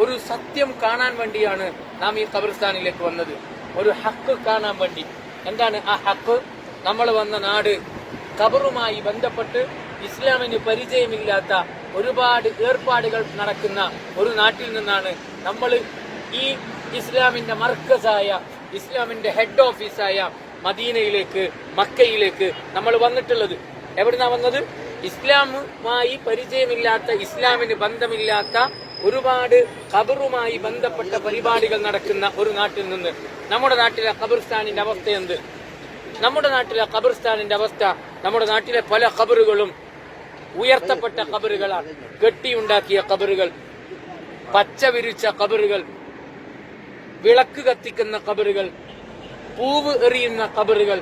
ഒരു സത്യം കാണാൻ വേണ്ടിയാണ് നാം ഈ ഖബർസ്ഥാനിലേക്ക് വന്നത്. ഒരു ഹക്ക് കാണാൻ വേണ്ടി. എന്താണ് ആ ഹക്ക്? നമ്മൾ വന്ന നാട് ഖബറുമായി ബന്ധപ്പെട്ട് ഇസ്ലാമിന് പരിചയമില്ലാത്ത ഒരുപാട് ഏർപ്പാടുകൾ നടക്കുന്ന ഒരു നാട്ടിൽ നിന്നാണ് നമ്മൾ ഈ ഇസ്ലാമിന്റെ മർക്കസായ ഇസ്ലാമിന്റെ ഹെഡ് ഓഫീസായ മദീനയിലേക്ക് മക്കയിലേക്ക് നമ്മൾ വന്നിട്ടുള്ളത്. എവിടുന്നാ വന്നത്? ഇസ്ലാമുമായി പരിചയമില്ലാത്ത ഇസ്ലാമിന് ബന്ധമില്ലാത്ത ഒരുപാട് ഖബറുമായി ബന്ധപ്പെട്ട പരിപാടികൾ നടക്കുന്ന ഒരു നാട്ടിൽ നിന്ന്. നമ്മുടെ നാട്ടിലെ ഖബർസ്ഥാനിന്റെ അവസ്ഥ എന്ത്? നമ്മുടെ നാട്ടിലെ ഖബർസ്ഥാനിന്റെ അവസ്ഥ നമ്മുടെ നാട്ടിലെ പല ഖബറുകളും ഉയർത്തപ്പെട്ട ഖബറുകളാണ്. കെട്ടിയുണ്ടാക്കിയ ഖബറുകൾ പച്ച വിരിച്ച ഖബറുകൾ വിളക്ക് കത്തിക്കുന്ന ഖബറുകൾ പൂവ് എറിയുന്ന ഖബറുകൾ.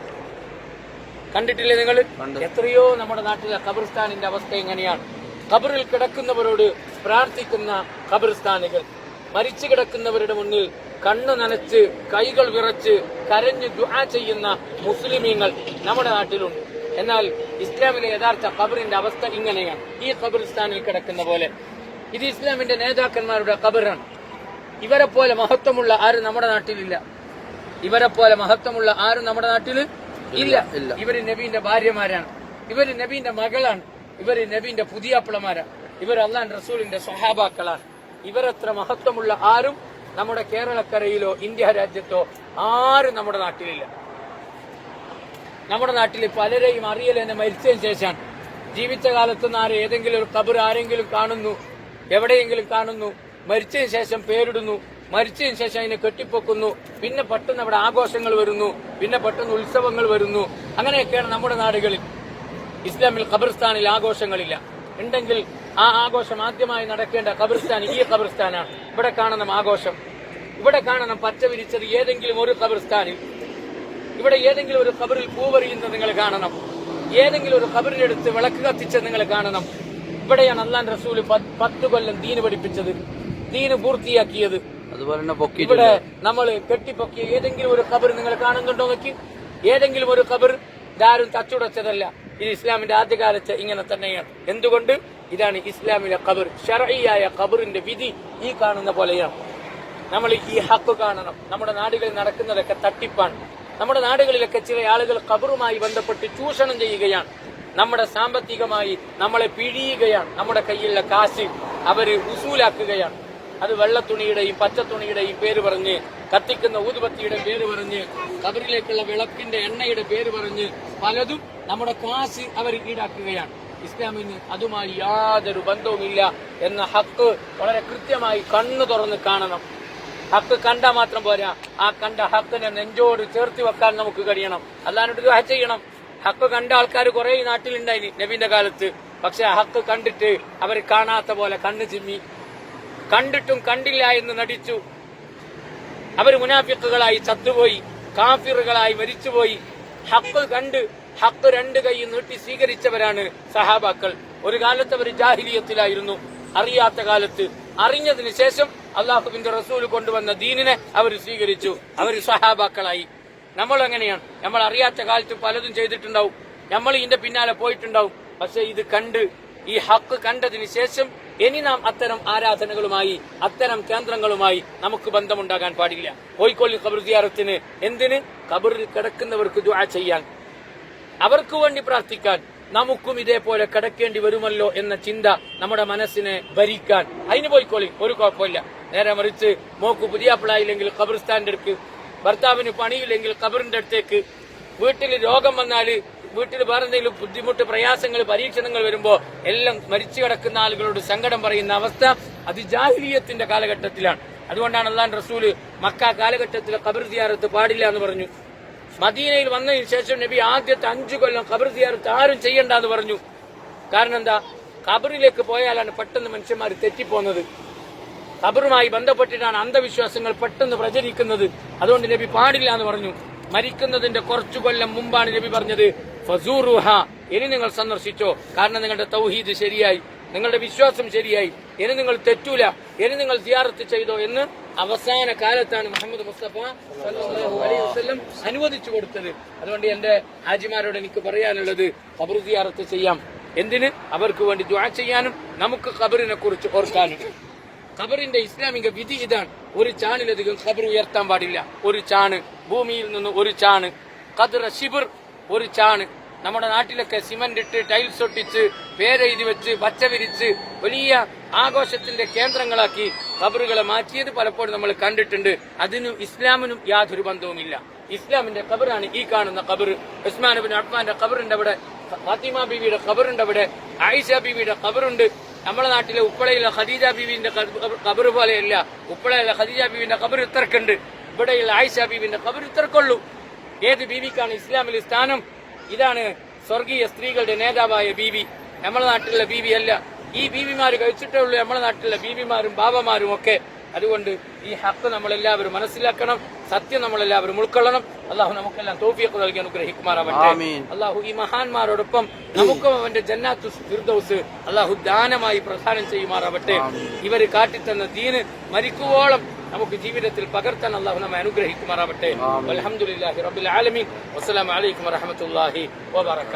കണ്ടിട്ടില്ലേ നിങ്ങൾ? എത്രയോ നമ്മുടെ നാട്ടിലെ ഖബർസ്ഥാനിന്റെ അവസ്ഥ എങ്ങനെയാണ്? ഖബറിൽ കിടക്കുന്നവരോട് പ്രാർത്ഥിക്കുന്ന ഖബർസ്ഥാനികൾ മരിച്ചു കിടക്കുന്നവരുടെ മുന്നിൽ കണ്ണു നനച്ച് കൈകൾ വിറച്ച് കരഞ്ഞ് ദുആ ചെയ്യുന്ന മുസ്ലിമീങ്ങൾ നമ്മുടെ നാട്ടിലുണ്ട്. എന്നാൽ ഇസ്ലാമിലെ യഥാർത്ഥ ഖബറിന്റെ അവസ്ഥ ഇങ്ങനെയാണ്. ഈ ഖബർസ്ഥാനിൽ കിടക്കുന്ന പോലെ. ഇത് ഇസ്ലാമിന്റെ നേതാക്കന്മാരുടെ ഖബറാണ്. ഇവരെ പോലെ മഹത്വമുള്ള ആരും നമ്മുടെ നാട്ടിലില്ല. ഇവരെ പോലെ മഹത്വമുള്ള ആരും നമ്മുടെ നാട്ടിൽ ഇല്ല. ഇവർ നബീന്റെ ഭാര്യമാരാണ്. ഇവർ നബീന്റെ മകളാണ്. ഇവർ നബീന്റെ പുതിയാപ്പിളമാരാണ് ഇവർ അള്ളാൻ റസൂലിന്റെ സ്വഹാബാക്കളാണ്. ഇവരത്ര മഹത്വമുള്ള ആരും നമ്മുടെ കേരളക്കരയിലോ ഇന്ത്യ രാജ്യത്തോ ആരും നമ്മുടെ നാട്ടിലില്ല. നമ്മുടെ നാട്ടിൽ പലരെയും അറിയൽ എന്നെ മരിച്ചതിന് ശേഷമാണ് ജീവിച്ച കാലത്തുനിന്ന് ആരും ഏതെങ്കിലും ഒരു കബർ ആരെങ്കിലും കാണുന്നു എവിടെയെങ്കിലും കാണുന്നു മരിച്ചതിന് ശേഷം പേരിടുന്നു മരിച്ചതിന് ശേഷം അതിനെ കെട്ടിപ്പൊക്കുന്നു പിന്നെ പെട്ടെന്ന് അവിടെ ആഘോഷങ്ങൾ വരുന്നു പിന്നെ പെട്ടെന്ന് ഉത്സവങ്ങൾ വരുന്നു. അങ്ങനെയൊക്കെയാണ് നമ്മുടെ നാടുകളിൽ. ഇസ്ലാമിൽ ഖബർസ്ഥാനിൽ ആഘോഷങ്ങളില്ല. ഉണ്ടെങ്കിൽ ആ ആഘോഷം ആദ്യമായി നടക്കേണ്ട ഖബർസ്ഥാൻ ഈ ഖബർസ്ഥാനാണ്. ഇവിടെ കാണണം ആഘോഷം. ഇവിടെ കാണണം പച്ച വിരിച്ചത് ഏതെങ്കിലും ഒരു ഖബർസ്ഥാനിൽ. ഇവിടെ ഏതെങ്കിലും ഒരു ഖബറിൽ പൂവറിയുന്നത് നിങ്ങൾ കാണണം. ഏതെങ്കിലും ഒരു ഖബറിനെടുത്ത് വിളക്ക് കത്തിച്ചത് നിങ്ങൾ കാണണം. ഇവിടെയാണ് അള്ളാൻ റസൂൽ പത്ത് പത്ത് കൊല്ലം ദീന് പഠിപ്പിച്ചത്. ദീന് പൂർത്തിയാക്കിയത്. അതുപോലെ തന്നെ ഇവിടെ നമ്മൾ കെട്ടിപ്പൊക്കിയ ഏതെങ്കിലും ഒരു ഖബർ നിങ്ങൾ കാണുന്നുണ്ടോ നോക്കി? ഏതെങ്കിലും ഒരു ഖബർ ഇതാരും തച്ചുടച്ചതല്ല. ഇത് ഇസ്ലാമിന്റെ ആദ്യകാലത്ത് ഇങ്ങനെ തന്നെയാണ്. എന്തുകൊണ്ട്? ഇതാണ് ഇസ്ലാമിലെ ഖബർ. ഷറഈയായ കബറിന്റെ വിധി ഈ കാണുന്ന പോലെയാണ്. നമ്മൾ ഈ ഹക്ക് കാണണം. നമ്മുടെ നാടുകളിൽ നടക്കുന്നതൊക്കെ തട്ടിപ്പാണ്. നമ്മുടെ നാടുകളിലൊക്കെ ചില ആളുകൾ കബറുമായി ബന്ധപ്പെട്ട് ചൂഷണം ചെയ്യുകയാണ്. നമ്മുടെ സാമ്പത്തികമായി നമ്മളെ പിഴിയുകയാണ്. നമ്മുടെ കയ്യിലുള്ള കാശ് അവർ ഉസൂലാക്കുകയാണ് അത് വെള്ളത്തുണിയുടെയും പച്ചത്തുണിയുടെയും പേര് പറഞ്ഞ് കത്തിക്കുന്ന ഊതുപത്തിയുടെ പേര് പറഞ്ഞ് കബറിലേക്കുള്ള വിളക്കിന്റെ എണ്ണയുടെ പേര് പറഞ്ഞ് പലതും നമ്മുടെ കാശ് അവർ ഈടാക്കുകയാണ്. ഇസ്ലാമിന് അതുമായി യാതൊരു ബന്ധവുമില്ല എന്ന ഹക്ക് വളരെ കൃത്യമായി കണ്ണു തുറന്ന് കാണണം. ഹക്ക് കണ്ട മാത്രം പോരാ. ആ കണ്ട ഹക്കിനെ നെഞ്ചോട് ചേർത്തി വെക്കാൻ നമുക്ക് കഴിയണം. അല്ലാണ്ട് ദുആ ചെയ്യണം. ഹക്ക് കണ്ട ആൾക്കാർ കുറെ ഈ നാട്ടിലുണ്ടായിനി നബീന്റെ കാലത്ത്. പക്ഷെ ആ ഹക്ക് കണ്ടിട്ട് അവർ കാണാത്ത പോലെ കണ്ണ് ചിമ്മി. കണ്ടിട്ടും കണ്ടില്ല എന്ന് നടിച്ചു. അവർ മുനാഫിക്കുകളായി ചത്തുപോയി. കാഫിറുകളായി മരിച്ചുപോയി. ഹക്ക് കണ്ട് ഹക്ക് രണ്ട് കൈ നീട്ടി സ്വീകരിച്ചവരാണ് സഹാബാക്കൾ. ഒരു കാലത്ത് അവർ ജാഹിലിയത്തിലായിരുന്നു. അറിയാത്ത കാലത്ത്. അറിഞ്ഞതിന് ശേഷം അള്ളാഹുബിന്റെ റസൂൽ കൊണ്ടുവന്ന ദീനിനെ അവർ സ്വീകരിച്ചു. അവർ സഹാബാക്കളായി. നമ്മൾ എങ്ങനെയാണ് നമ്മൾ അറിയാത്ത കാലത്ത് പലതും ചെയ്തിട്ടുണ്ടാവും. നമ്മൾ ഇതിന്റെ പിന്നാലെ പോയിട്ടുണ്ടാവും. പക്ഷെ ഇത് കണ്ട് ഈ ഹക്ക് കണ്ടതിന് ശേഷം ഇനി നാം അത്തരം ആരാധനകളുമായി അത്തരം കേന്ദ്രങ്ങളുമായി നമുക്ക് ബന്ധമുണ്ടാകാൻ പാടില്ല. കോഴിക്കോളി ഖബർ സിയാറത്തിന് എന്തിന്? കബറിൽ കിടക്കുന്നവർക്ക് ദുആ ചെയ്യാൻ. അവർക്ക് വേണ്ടി പ്രാർത്ഥിക്കാൻ. നമുക്കും ഇതേപോലെ കിടക്കേണ്ടി വരുമല്ലോ എന്ന ചിന്ത നമ്മുടെ മനസ്സിനെ ഭരിക്കാൻ. അതിന് പോയിക്കോളി ഒരു കുഴപ്പമില്ല. നേരെ മറിച്ച് മോക്ക് പുതിയാപ്പിളായില്ലെങ്കിൽ ഖബർസ്ഥാന്റെ അടുക്ക് ഭർത്താവിന് പണിയില്ലെങ്കിൽ ഖബറിന്റെ അടുത്തേക്ക് വീട്ടിൽ രോഗം വന്നാൽ വീട്ടിൽ വേറെ എന്തെങ്കിലും ബുദ്ധിമുട്ട് പ്രയാസങ്ങൾ പരീക്ഷണങ്ങൾ വരുമ്പോൾ എല്ലാം മരിച്ചു കിടക്കുന്ന ആളുകളോട് സങ്കടം പറയുന്ന അവസ്ഥ അത് ജാഹിലീയത്തിന്റെ കാലഘട്ടത്തിലാണ്. അതുകൊണ്ടാണ് അള്ളാൻ റസൂൽ മക്ക കാലഘട്ടത്തിൽ ഖബർ സിയാറത്ത് പാടില്ല എന്ന് പറഞ്ഞു. മദീനയിൽ വന്നതിന് ശേഷം നബി ആദ്യത്തെ അഞ്ചു കൊല്ലം ഖബർ സിയാറത്ത് ആരും ചെയ്യണ്ട എന്ന് പറഞ്ഞു. കാരണം എന്താ? കബറിലേക്ക് പോയാലാണ് പെട്ടെന്ന് മനുഷ്യന്മാർ തെറ്റിപ്പോന്നത്. കബറുമായി ബന്ധപ്പെട്ടിട്ടാണ് അന്ധവിശ്വാസങ്ങൾ പെട്ടെന്ന് പ്രചരിക്കുന്നത്. അതുകൊണ്ട് നബി പാടില്ല എന്ന് പറഞ്ഞു. മരിക്കുന്നതിന്റെ കുറച്ചു കൊല്ലം മുമ്പാണ് നബി പറഞ്ഞത് ഫസൂറുഹ. ഇനി നിങ്ങൾ സന്ദർശിച്ചോ. കാരണം നിങ്ങളുടെ തൗഹീദ് ശരിയായി നിങ്ങളുടെ വിശ്വാസം ശരിയായി. ഇനി നിങ്ങൾ തെറ്റൂല ഇനി നിങ്ങൾ സിയാറത്ത് ചെയ്തോ എന്ന് അവസാന കാലത്താണ് മുഹമ്മദ് മുസ്തഫ അലൈഹി വസ്ലം അനുവദിച്ചു കൊടുത്തത്. അതുകൊണ്ട് എന്റെ ഹാജിമാരോട് എനിക്ക് പറയാനുള്ളത് ഖബർ സിയാറത്ത് ചെയ്യാം. എന്തിന്? അവർക്ക് വേണ്ടി ദുആ ചെയ്യാനും നമുക്ക് ഖബറിനെ കുറിച്ച് ഓർക്കാനും. ഖബറിന്റെ ഇസ്ലാമിക വിധി ഇതാണ്. ഒരു ചാണിലധികം ഖബർ ഉയർത്താൻ പാടില്ല. ഒരു ചാണ് ഭൂമിയിൽ നിന്ന് ഒരു ചാണ്. ഖദർ ഷിബിർ ഒരു ചാണ്. നമ്മുടെ നാട്ടിലൊക്കെ സിമന്റ് ഇട്ട് ടൈൽസ് ഒട്ടിച്ച് പേരെഴുതി വെച്ച് പച്ച വിരിച്ച് വലിയ ആഘോഷത്തിന്റെ കേന്ദ്രങ്ങളാക്കി ഖബറുകളെ മാറ്റിയത് പലപ്പോഴും നമ്മൾ കണ്ടിട്ടുണ്ട്. അതിനും ഇസ്ലാമിനും യാതൊരു ബന്ധവുമില്ല. ഇസ്ലാമിന്റെ ഖബറാണ് ഈ കാണുന്ന ഖബർ. ഉസ്മാൻ ബിൻ അഫ്മാന്റെ ഖബറുണ്ട് അവിടെ. ഫാത്തിമ ബീവിയുടെ ഖബറുണ്ട് അവിടെ. ആയിഷ ബീവിയുടെ ഖബറുണ്ട്. നമ്മുടെ നാട്ടിലെ ഉപ്പളയിലെ ഖദീജ ബീവിന്റെ കബർ പോലെയല്ല. ഉപ്പളയിലെ ഖദീജ ബീവിന്റെ കബർ ഇത്രക്കുണ്ട് ഇവിടെയുള്ള ആയിഷ ബീവിന്റെ കബർ ഇത്രക്കുള്ളൂ ഏത് ബീവിക്കാണ് ഇസ്ലാമിൽ സ്ഥാനം? ഇതാണ് സ്വർഗീയ സ്ത്രീകളുടെ നേതാവായ ബീവി. നമ്മുടെ നാട്ടിലുള്ള ബീവി അല്ല ഈ ബീവിമാര് കഴിച്ചിട്ടേ ഉള്ളൂ. നമ്മുടെ നാട്ടിലെ ബീവിമാരും ബാബമാരും ഒക്കെ. അതുകൊണ്ട് ഈ ഹക്ക് നമ്മളെല്ലാവരും മനസ്സിലാക്കണം സത്യം നമ്മളെല്ലാവരും ഉൾക്കൊള്ളണം. അള്ളാഹു നമുക്കെല്ലാം തോഫിയൊക്കെ നൽകി അനുഗ്രഹിക്കുമാറാവട്ടെ. അള്ളാഹു ഈ മഹാന്മാരോടൊപ്പം നമുക്കും അവന്റെ ജന്നാത്തു ഫിർദൗസ് അള്ളാഹു ദാനമായി പ്രധാനം ചെയ്യുമാറാവട്ടെ. ഇവർ കാട്ടിത്തന്ന ദീന് മരിക്കുവോളം നമുക്ക് ജീവിതത്തിൽ പകർത്താൻ അള്ളാഹു നമ്മെ അനുഗ്രഹിക്കുമാറാവട്ടെ. അലഹമുല്ലാഹി റബ്ബിൽ ആലമീൻ. വസ്സലാമലൈക്കും അലൈക്കും വറഹമത്തുള്ളാഹി വബറകാതുഹു